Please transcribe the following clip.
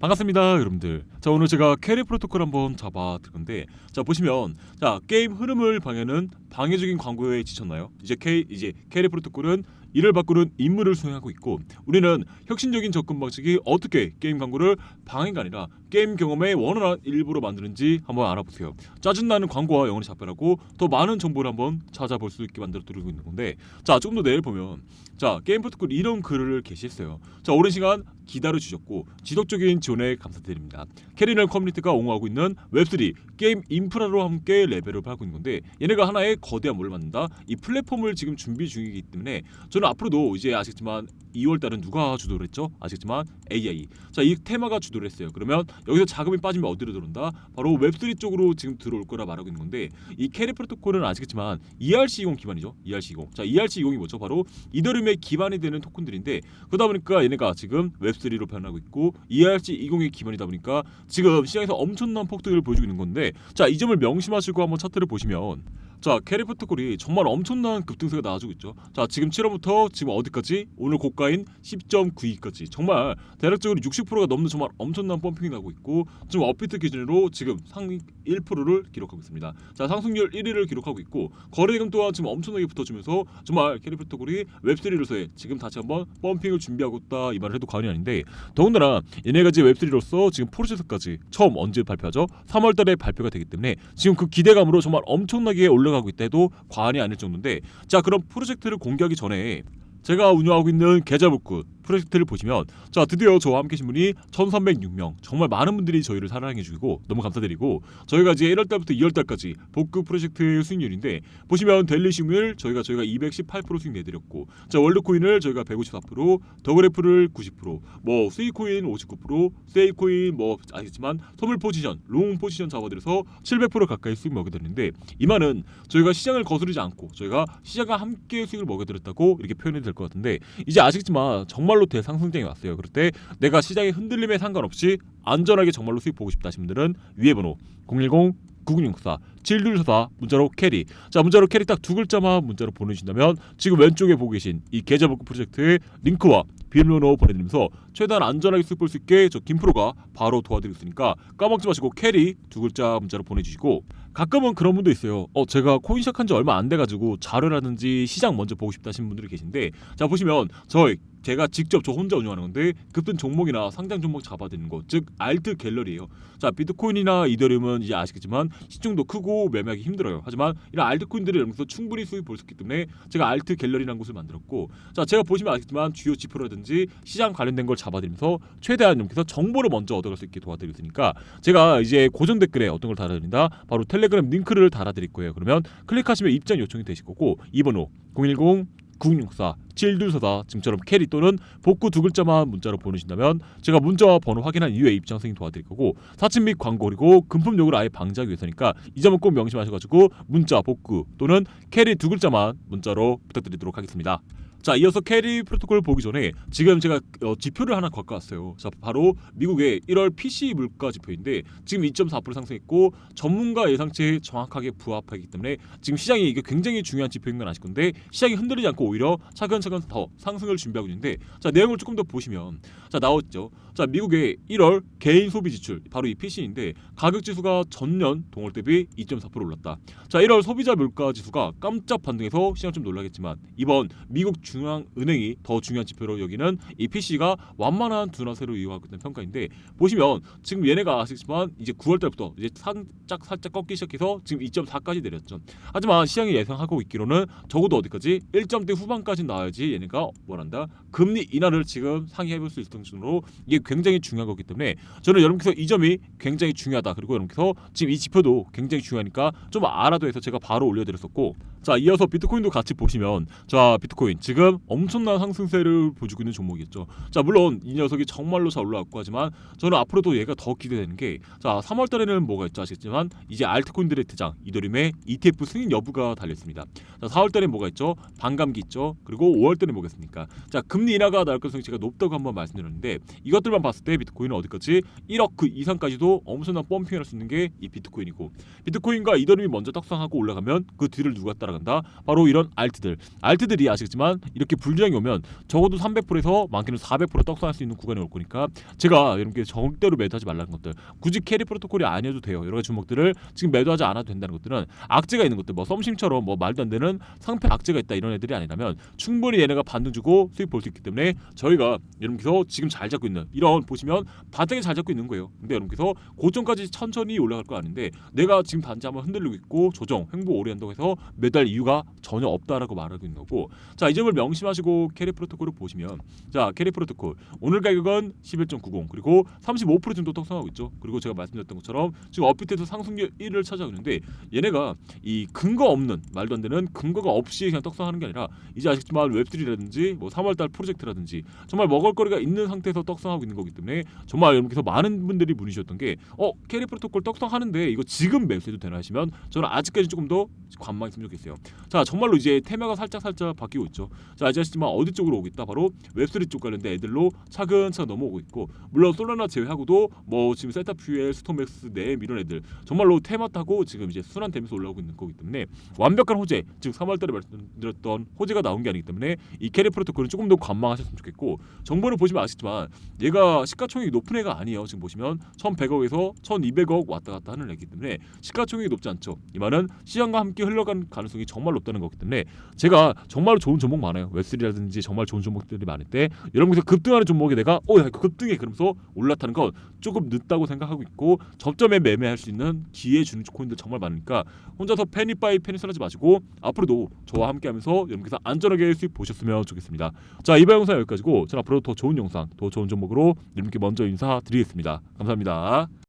반갑습니다 여러분들. 자 오늘 제가 캐리 프로토콜 한번 잡아 들 건데 자 보시면 자 게임 흐름을 방해하는 방해적인 광고에 지쳤나요? 이제 K 이제 캐리 프로토콜은 이를 바꾸는 임무를 수행하고 있고 우리는 혁신적인 접근 방식이 어떻게 게임 광고를 방해가 아니라 게임 경험의 원활한 일부로 만드는지 한번 알아보세요 짜증나는 광고와 영원히 작별하고 더 많은 정보를 한번 찾아볼 수 있게 만들어 드리고 있는 건데 자 조금 더 내일 보면 자 게임 프로토콜 이런 글을 게시했어요 자 오랜 시간 기다려 주셨고 지속적인 지원에 감사드립니다. 캐리널 커뮤니티가 옹호하고 있는 웹3 게임 인프라로 함께 레벨을 하고 있는 건데 얘네가 하나의 거대한 몰을 만든다. 이 플랫폼을 지금 준비 중이기 때문에 저는 앞으로도 이제 아시겠지만 2월 달은 누가 주도를 했죠? 아시겠지만 AI. 자, 이 테마가 주도를 했어요. 그러면 여기서 자금이 빠지면 어디로 들어온다? 바로 웹3 쪽으로 지금 들어올 거라 말하고 있는 건데 이 캐리 프로토콜은 아시겠지만 ERC20 기반이죠. ERC20. 자, ERC20이 뭐죠? 바로 이더리움의 기반이 되는 토큰들인데 그러다 보니까 얘네가 지금 웹3로 변하고 있고 ERC20의 기반이다 보니까 지금 시장에서 엄청난 폭등을 보여주고 있는 건데 자, 이 점을 명심하시고 한번 차트를 보시면 자 캐리 프로토콜이 정말 엄청난 급등세가 나와주고 있죠. 자 지금 7월부터 지금 어디까지 오늘 고가인 10.92까지 정말 대략적으로 60%가 넘는 정말 엄청난 펌핑이 나고 있고 지금 업비트 기준으로 지금 상위 1%를 기록하고 있습니다. 자 상승률 1위를 기록하고 있고 거래금 또한 지금 엄청나게 붙어주면서 정말 캐리 프로토콜이 웹3로서의 지금 다시 한번 펌핑을 준비하고 있다 이 말을 해도 과언이 아닌데 더군다나 얘네가 지금 웹3로서 지금 프로세스까지 처음 언제 발표하죠? 3월달에 발표가 되기 때문에 지금 그 기대감으로 정말 엄청나게 올라 가고 있다 해도 과언이 아닐 정도인데 자 그럼 프로젝트를 공개하기 전에 제가 운영하고 있는 계좌복구 프로젝트를 보시면 자 드디어 저와 함께 계신 분이 1306명. 정말 많은 분들이 저희를 사랑해 주시고 너무 감사드리고 저희가 이제 1월 달부터 2월 달까지 복구 프로젝트의 수익률인데 보시면 델리 시뮬 저희가 저희가 218% 수익 내드렸고 자 월드코인을 저희가 154% 더그래프를 90%뭐 스이코인 59% 세이코인 뭐 아시겠지만 소물 포지션 롱 포지션 잡아들여서 700% 가까이 수익 먹여드렸는데 이만은 저희가 시장을 거스르지 않고 저희가 시장과 함께 수익을 먹여드렸다고 이렇게 표현이 될 것 같은데 이제 아시겠지만 정말로 대상승장이 왔어요. 그럴 때 내가 시장의 흔들림에 상관없이 안전하게 정말로 수익 보고 싶다 하신 분들은 위에 번호 010 9964 7244 문자로 캐리 자 문자로 캐리 딱 두 글자만 문자로 보내주신다면 지금 왼쪽에 보고 계신 이 계좌 복구 프로젝트의 링크와 비밀번호 보내드리면서 최대한 안전하게 수익 볼 수 있게 저 김프로가 바로 도와드리고 있으니까 까먹지 마시고 캐리 두 글자 문자로 보내주시고 가끔은 그런 분도 있어요. 어 제가 코인 시작한 지 얼마 안 돼가지고 자료라든지 시장 먼저 보고 싶다 하시는 분들이 계신데 자 보시면 저희 제가 직접 저 혼자 운영하는 건데 급등 종목이나 상장 종목 잡아드리는 거 즉 알트 갤러리예요. 자 비트코인이나 이더리움은 이제 아시겠지만 시중도 크고 매매하기 힘들어요. 하지만 이런 알트코인들을 이용해서 충분히 수익 볼 수 있기 때문에 제가 알트 갤러리라는 곳을 만들었고 자 제가 보시면 아시겠지만 주요 지표라든지 시장 관련된 걸 잡아드리면서 최대한 이렇게 정보를 먼저 얻어갈 수 있게 도와드리고 있으니까 제가 이제 고정 댓글에 어떤 걸 달아드린다 바로 텔레그램 링크를 달아드릴 거예요. 그러면 클릭하시면 입장 요청이 되실 거고 이 번호 010 9664 7244 지금처럼 캐리 또는 복구 두 글자만 문자로 보내신다면 제가 문자와 번호 확인한 이후에 입장 승인 도와드릴 거고 사칭 및 광고 그리고 금품 요구를 아예 방지하기 위해서니까 이 점은 꼭 명심하셔가지고 문자 복구 또는 캐리 두 글자만 문자로 부탁드리도록 하겠습니다. 자 이어서 캐리 프로토콜 보기 전에 지금 제가 어, 지표를 하나 갖고 왔어요. 자 바로 미국의 1월 PC 물가 지표인데 지금 2.4% 상승했고 전문가 예상치에 정확하게 부합하기 때문에 지금 시장이 이게 굉장히 중요한 지표인 건 아실 건데 시장이 흔들리지 않고 오히려 차근차근 더 상승을 준비하고 있는데 자 내용을 조금 더 보시면 자 나왔죠. 자 미국의 1월 개인 소비 지출 바로 이 PC인데 가격 지수가 전년 동월 대비 2.4% 올랐다. 자 1월 소비자 물가 지수가 깜짝 반등해서 시장 좀 놀라겠지만 이번 미국 중앙 은행이 더 중요한 지표로 여기는 이 PC가 완만한 둔화세로 이어가고 있는 평가인데 보시면 지금 얘네가 아시겠지만 이제 9월 달부터 이제 살짝 살짝 꺾기 시작해서 지금 2.4까지 내렸죠. 하지만 시장이 예상하고 있기로는 적어도 어디까지? 1점대 후반까지 나와야지 얘네가 뭐란다. 금리 인하를 지금 상의해볼 수 있을 정도로 이게 굉장히 중요한 거기 때문에 저는 여러분께서 이 점이 굉장히 중요하다. 그리고 여러분께서 지금 이 지표도 굉장히 중요하니까 좀 알아도 해서 제가 바로 올려드렸었고 자 이어서 비트코인도 같이 보시면 자 비트코인. 지금 엄청난 상승세를 보여주고 있는 종목이었죠. 자 물론 이 녀석이 정말로 잘 올라왔고 하지만 저는 앞으로도 얘가 더 기대되는 게 자 3월 달에는 뭐가 있죠 아시겠지만 이제 알트코인들의 대장 이더리움의 ETF 승인 여부가 달렸습니다. 자 4월 달에 뭐가 있죠? 반감기 있죠? 그리고 5월 달에 뭐겠습니까? 자 금리 인하가 나올 가능성이 제가 높다고 한번 말씀드렸는데 이것들만 봤을 때 비트코인은 어디까지? 1억 그 이상까지도 엄청난 펌핑을 할 수 있는 게 이 비트코인이고 비트코인과 이더리움이 먼저 떡상하고 올라가면 그 뒤를 누가 따라 간다. 바로 이런 알트들. 알트들이 아시겠지만 이렇게 불량이 오면 적어도 300%에서 많게는 400% 떡상할 수 있는 구간이 올 거니까 제가 여러분께 절대로 매도하지 말라는 것들 굳이 캐리 프로토콜이 아니어도 돼요. 여러 가지 종목들을 지금 매도하지 않아도 된다는 것들은 악재가 있는 것들 뭐 썸심처럼 뭐 말도 안 되는 상패 악재가 있다 이런 애들이 아니라면 충분히 얘네가 반등 주고 수익 볼 수 있기 때문에 저희가 여러분께서 지금 잘 잡고 있는 이런 보시면 바닥에 잘 잡고 있는 거예요. 근데 여러분께서 고점까지 천천히 올라갈 거 아닌데 내가 지금 단지 한번 흔들리고 있고 조정 횡보 오래 한다고 해서 매달 이유가 전혀 없다라고 말하고 있는 거고. 자 이 점을 명심하시고 캐리 프로토콜을 보시면 자 캐리 프로토콜. 오늘 가격은 11.90 그리고 35% 정도 떡상하고 있죠. 그리고 제가 말씀드렸던 것처럼 지금 업비트에서 상승률 1을 차지하고 있는데 얘네가 이 근거 없는 말도 안 되는 근거가 없이 그냥 떡상하는 게 아니라 이제 아시겠지만 웹3라든지 뭐 3월달 프로젝트라든지 정말 먹을거리가 있는 상태에서 떡상하고 있는 거기 때문에 정말 여러분께서 많은 분들이 문의주셨던 게 어 캐리 프로토콜 떡상하는데 이거 지금 매수해도 되나 하시면 저는 아직까지 조금 더 관망했으면 좋겠어요 자 정말로 이제 테마가 살짝 살짝 바뀌고 있죠. 자 이제 아시지만 어디 쪽으로 오고 있다? 바로 웹3 쪽 관련된 애들로 차근차근 넘어오고 있고 물론 솔라나 제외하고도 뭐 지금 세타 퓨엘 스톰엑스 넷 이런 애들 정말로 테마 타고 지금 이제 순환 되면서 올라오고 있는 거기 때문에 완벽한 호재 즉 3월달에 말씀드렸던 호재가 나온 게 아니기 때문에 이 캐리 프로토콜은 조금 더 관망하셨으면 좋겠고 정보를 보시면 아시지만 얘가 시가총액이 높은 애가 아니에요. 지금 보시면 1100억에서 1200억 왔다 갔다 하는 애기 때문에 시가총액이 높지 않죠. 이 말은 시장과 함께 흘러간 가능성이 정말 높다는 거기 때문에 제가 정말로 좋은 종목 많아요 웹3라든지 정말 좋은 종목들이 많을 때 여러분께서 급등하는 종목에 내가 어 야 급등해 그러면서 올라타는 건 조금 늦다고 생각하고 있고 접점에 매매할 수 있는 기회 주는 코인들 정말 많으니까 혼자서 패니바이 패니선하지 마시고 앞으로도 저와 함께 하면서 여러분께서 안전하게 수익 보셨으면 좋겠습니다. 자 이번 영상 여기까지고 저는 앞으로 더 좋은 영상, 더 좋은 종목으로 여러분께 먼저 인사드리겠습니다. 감사합니다.